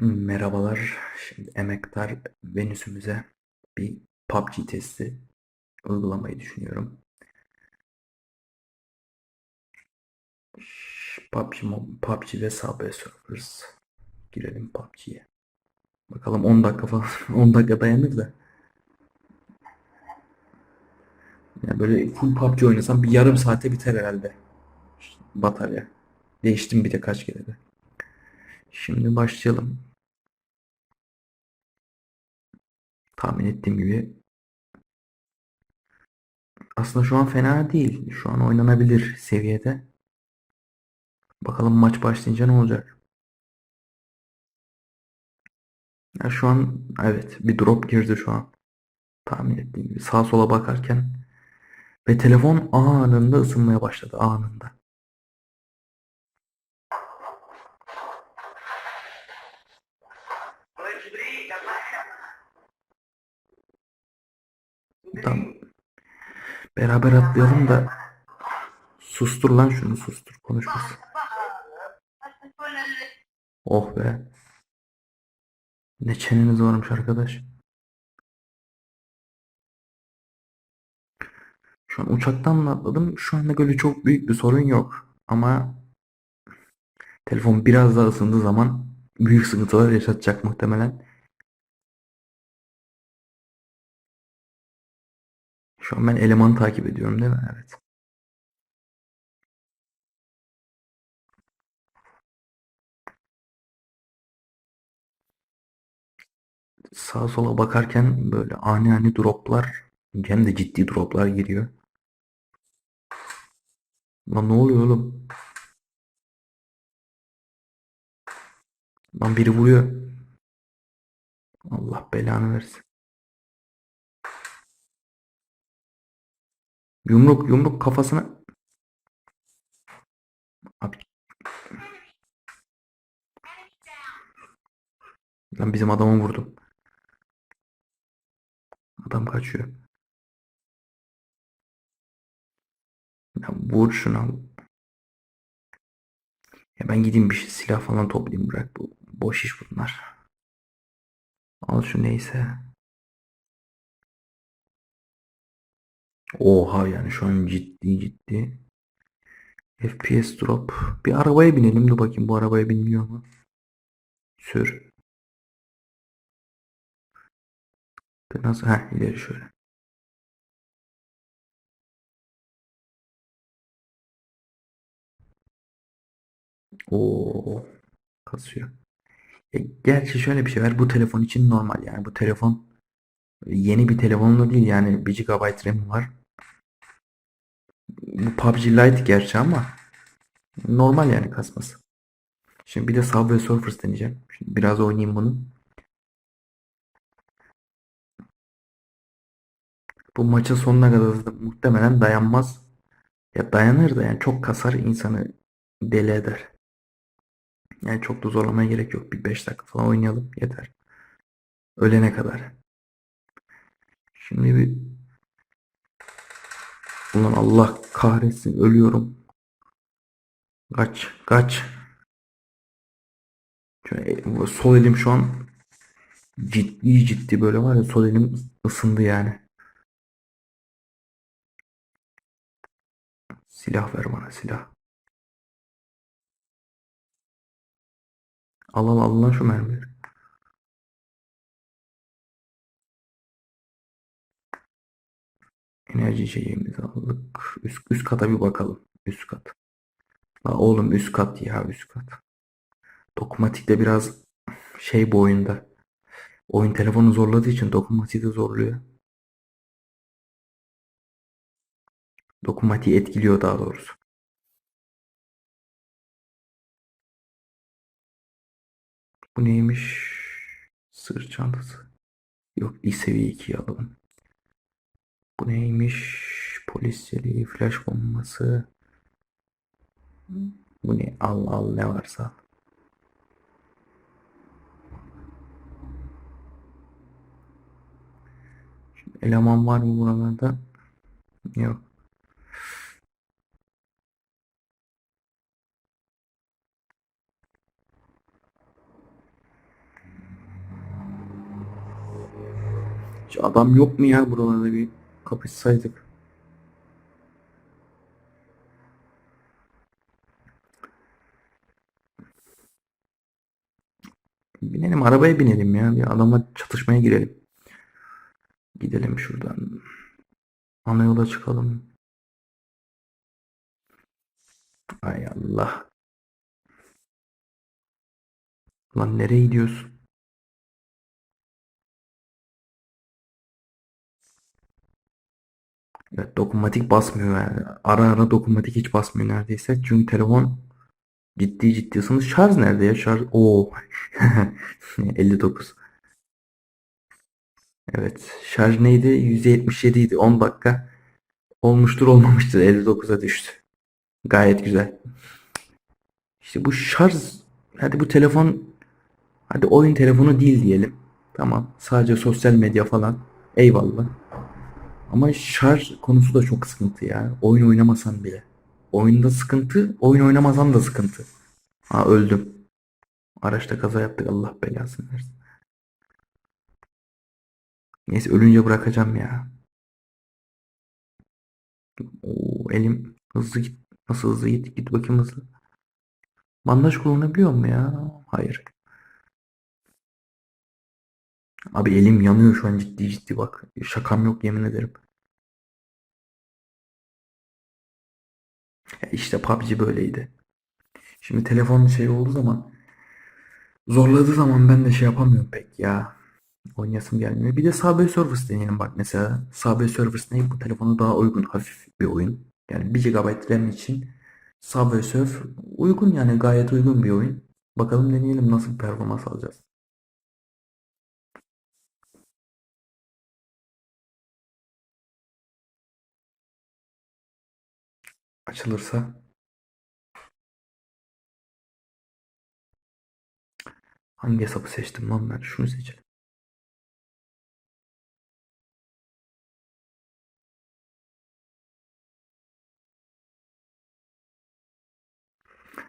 Merhabalar. Şimdi emektar Venüs'ümüze bir PUBG testi uygulamayı düşünüyorum. PUBG, PUBG ve Subway Surfers. Girelim PUBG'ye. Bakalım 10 dakika falan 10 dakika dayanır da. Yani böyle full PUBG oynasam bir yarım saate biter herhalde. Batarya. Değiştim bir de kaç kere de. Şimdi başlayalım. Tahmin ettiğim gibi aslında şu an fena değil. Şu an oynanabilir seviyede. Bakalım maç başlayınca ne olacak? Ya şu an evet bir drop girdi şu an. Tahmin ettiğim gibi sağa sola bakarken ve telefon anında ısınmaya başladı anında. Tamam. Beraber atlayalım da sustur lan şunu sustur konuşmasın. Oh be. Ne çeneniz varmış arkadaş. Şu an uçaktan mı atladım? Şu anda böyle çok büyük bir sorun yok. Ama telefon biraz daha ısındığı zaman büyük sıkıntılar yaşatacak muhtemelen. Şu an ben elemanı takip ediyorum değil mi? Evet. Sağa sola bakarken böyle ani ani droplar hem de ciddi droplar giriyor. Lan ne oluyor oğlum? Lan biri vuruyor. Allah belanı versin. Yumruk yumruk kafasına. Abi. Lan bizim adamı vurdu. Adam kaçıyor. Ya vur şunu. Ya ben gideyim bir şey, silah falan toplayayım bırak bu boş iş bunlar. Al şu neyse. Oha yani şu an ciddi ciddi. FPS drop. Bir arabaya binelim dur bakayım bu arabaya binmiyor mu? Sür. Nasıl? Heh ileri şöyle. Oo kasıyor. E, gerçi şöyle bir şey var. Bu telefon için normal yani. Bu telefon yeni bir telefonla değil yani 1 GB RAM var. Bu PUBG Lite gerçi ama normal yani kasması. Şimdi bir de Subway Surfers deneyeceğim. Şimdi biraz oynayayım bunu. Bu maçın sonuna kadar da muhtemelen dayanmaz. Ya dayanır da yani çok kasar insanı deli eder. Yani çok da zorlamaya gerek yok. Bir 5 dakika falan oynayalım yeter. Ölene kadar. Şimdi bir Ulan Allah kahretsin ölüyorum. Kaç kaç. Şöyle, sol elim şu an ciddi ciddi böyle var ya sol elim ısındı yani. Silah ver bana silah. Al al al lan şu mermileri. Enerji içeceğimizi aldık. Üst, üst kata bir bakalım. Üst kat. La oğlum üst kat ya üst kat. Dokunmatikte biraz şey bu oyunda. Oyun telefonu zorladığı için dokunmatiği de zorluyor. Dokunmatiği etkiliyor daha doğrusu. Bu neymiş? Sırt çantası. Yok ilk seviye 2'yi alalım. Bu neymiş? Polis yeleği, flash bombası. Bu ne? Al al ne varsa. Şimdi eleman var mı buralarda? Yok. Hiç adam yok mu ya buralarda bir? Kapışsaydık. Binelim arabaya binelim ya. Bir adamla çatışmaya girelim. Gidelim şuradan. Ana yola çıkalım. Ay Allah. Lan nereye gidiyorsun? Evet, dokunmatik basmıyor yani. Ara ara dokunmatik hiç basmıyor neredeyse. Çünkü telefon ciddi ciddi ısındı. Şarj nerede ya? Şarj. Oo. 59. Evet. Şarj neydi? %77 idi. 10 dakika. Olmuştur olmamıştır. 59'a düştü. Gayet güzel. İşte bu şarj. Hadi bu telefon. Hadi oyun telefonu değil diyelim. Tamam. Sadece sosyal medya falan. Eyvallah. Ama şarj konusu da çok sıkıntı ya. Oyun oynamasan bile. Oyunda sıkıntı, oyun oynamasan da sıkıntı. Ha öldüm. Araçta kaza yaptık Allah belasını versin. Neyse ölünce bırakacağım ya. Oo, elim hızlı git. Nasıl hızlı git? Git bakayım hızlı. Bandaj kullanabiliyor mu ya? Hayır. Abi elim yanıyor şu an ciddi ciddi bak. Şakam yok yemin ederim. İşte PUBG böyleydi. Şimdi telefon şey olduğu zaman zorladığı zaman ben de şey yapamıyorum pek ya. Oynayasım gelmiyor. Bir de Subway Surfers deneyelim bak mesela. Subway Surfers ne? Bu telefona daha uygun hafif bir oyun. Yani 1 GB RAM için Subway Surf uygun yani gayet uygun bir oyun. Bakalım deneyelim nasıl performans alacağız. Açılırsa hangi hesabı seçtim lan ben? Şunu seçelim.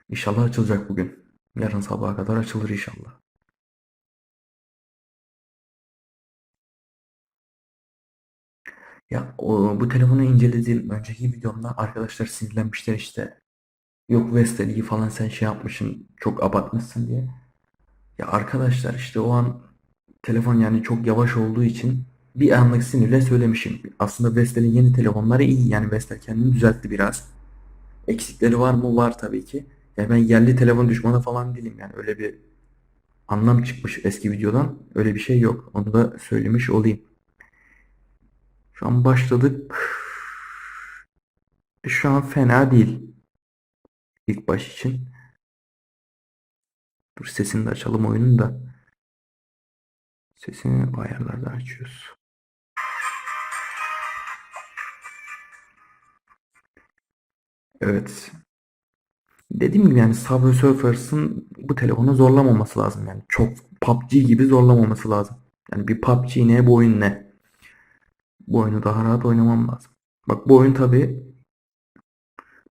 İnşallah açılacak bugün. Yarın sabaha kadar açılır inşallah. Ya o, bu telefonu incelediğim önceki videomda arkadaşlar sinirlenmişler işte. Yok Vestel'i falan sen şey yapmışsın çok abartmışsın diye. Ya arkadaşlar işte o an telefon yani çok yavaş olduğu için bir anlık sinirle söylemişim. Aslında Vestel'in yeni telefonları iyi yani Vestel kendini düzeltti biraz. Eksikleri var mı? Var tabii ki. Yani ben yerli telefon düşmanı falan değilim yani öyle bir anlam çıkmış eski videodan. Öyle bir şey yok. Onu da söylemiş olayım. Şu an başladık. Şu an fena değil. İlk baş için. Dur sesini de açalım oyunun da. Sesini ayarlardan açıyoruz. Evet. Dediğim gibi yani Subway Surfers'ın bu telefonu zorlamaması lazım yani. Çok PUBG gibi zorlamaması lazım. Yani bir PUBG ne bu oyun ne? Bu oyunu daha rahat oynamam lazım. Bak bu oyun tabi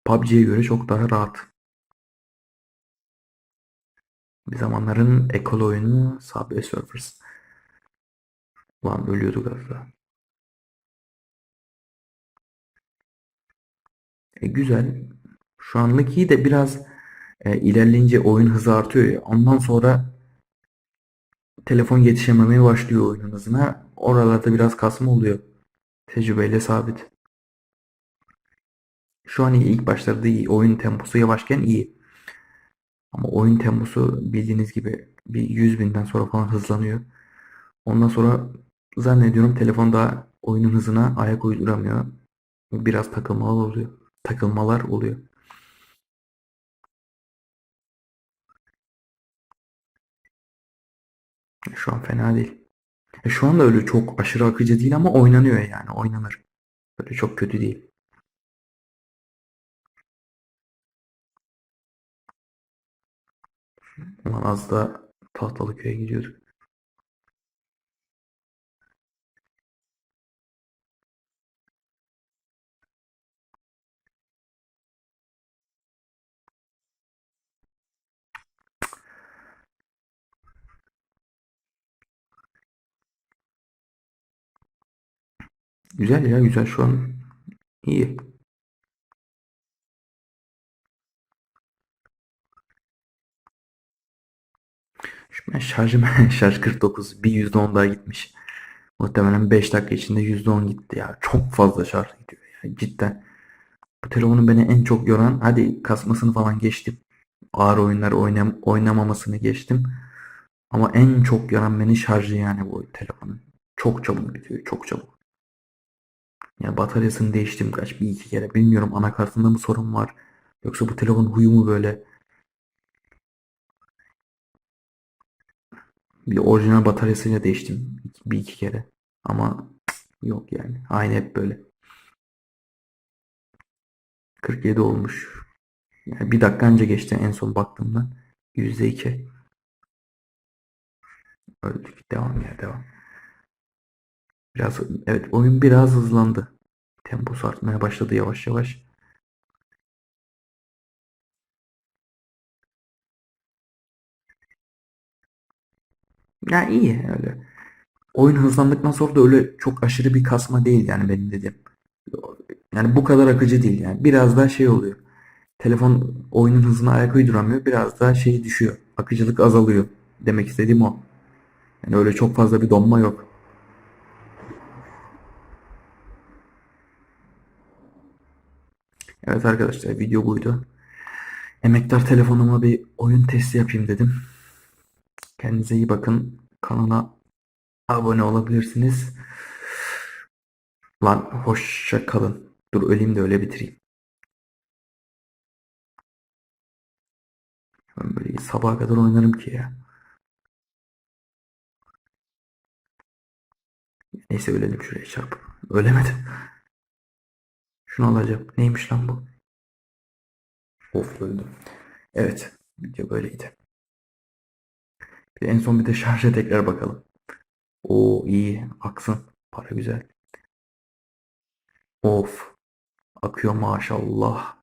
PUBG'ye göre çok daha rahat. Bir zamanların ekol oyunu Subway Surfers. Ulan ölüyorduk az. E, güzel. Şu anlık iyi de biraz e, ilerleyince oyun hızı artıyor ya. Ondan sonra telefon yetişememeye başlıyor oyunun hızına. Oralarda biraz kasma oluyor. Tecrübeyle sabit. Şu an iyi. ilk başlarda iyi. Oyun temposu yavaşken iyi. Ama oyun temposu bildiğiniz gibi bir 100 binden sonra falan hızlanıyor. Ondan sonra zannediyorum telefon daha oyunun hızına ayak uyduramıyor. Biraz takılmalar oluyor. Takılmalar oluyor. Şu an fena değil. E şu anda öyle çok aşırı akıcı değil ama oynanıyor yani oynanır. Böyle çok kötü değil. Ulan az da Tahtalıköy'e gidiyorduk. Güzel ya güzel şu an iyi. Şu ben şarjım şarj 49 bir %10 daha gitmiş. Muhtemelen 5 dakika içinde %10 gitti ya. Çok fazla şarj gidiyor ya cidden. Bu telefonun beni en çok yoran hadi kasmasını falan geçtim. Ağır oyunlar oynam oynamamasını geçtim. Ama en çok yoran beni şarjı yani bu telefonun. Çok çabuk bitiyor çok çabuk. Ya bataryasını değiştim kaç bir iki kere. Bilmiyorum anakartında mı sorun var. Yoksa bu telefon huyu mu böyle. Bir orijinal bataryasıyla değiştim. Bir iki kere. Ama yok yani. Aynı hep böyle. 47 olmuş. Yani bir dakika önce geçti en son baktığımda. %2. Öldük. Devam ya devam. Biraz evet oyun biraz hızlandı. Temposu artmaya başladı yavaş yavaş. Ya iyi öyle. Oyun hızlandıktan sonra da öyle çok aşırı bir kasma değil yani benim dediğim. Yani bu kadar akıcı değil yani. Biraz daha şey oluyor. Telefon oyunun hızına ayak uyduramıyor. Biraz daha şey düşüyor. Akıcılık azalıyor. Demek istediğim o. Yani öyle çok fazla bir donma yok. Evet arkadaşlar video buydu. Emektar telefonuma bir oyun testi yapayım dedim. Kendinize iyi bakın. Kanala abone olabilirsiniz. Lan hoşça kalın. Dur öleyim de öyle bitireyim. Ben böyle sabaha kadar oynarım ki ya. Neyse ölelim şuraya çarpıp. Ölemedim. Şunu alacağım. Neymiş lan bu? Of öldüm. Evet. Video böyleydi. Bir en son bir de şarja tekrar bakalım. O iyi. Aksın. Para güzel. Of. Akıyor maşallah.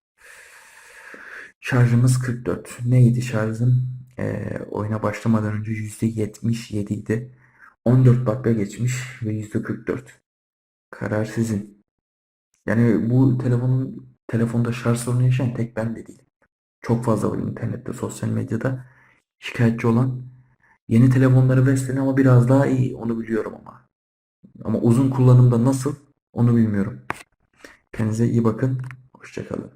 Şarjımız 44. Neydi şarjım? Ee, oyuna başlamadan önce %77 idi. 14 dakika geçmiş ve %44. Karar sizin. Yani bu telefonun telefonda şarj sorunu yaşayan tek ben de değilim. Çok fazla var internette, sosyal medyada şikayetçi olan. Yeni telefonları besleniyor ama biraz daha iyi. Onu biliyorum ama. Ama uzun kullanımda nasıl onu bilmiyorum. Kendinize iyi bakın. Hoşçakalın.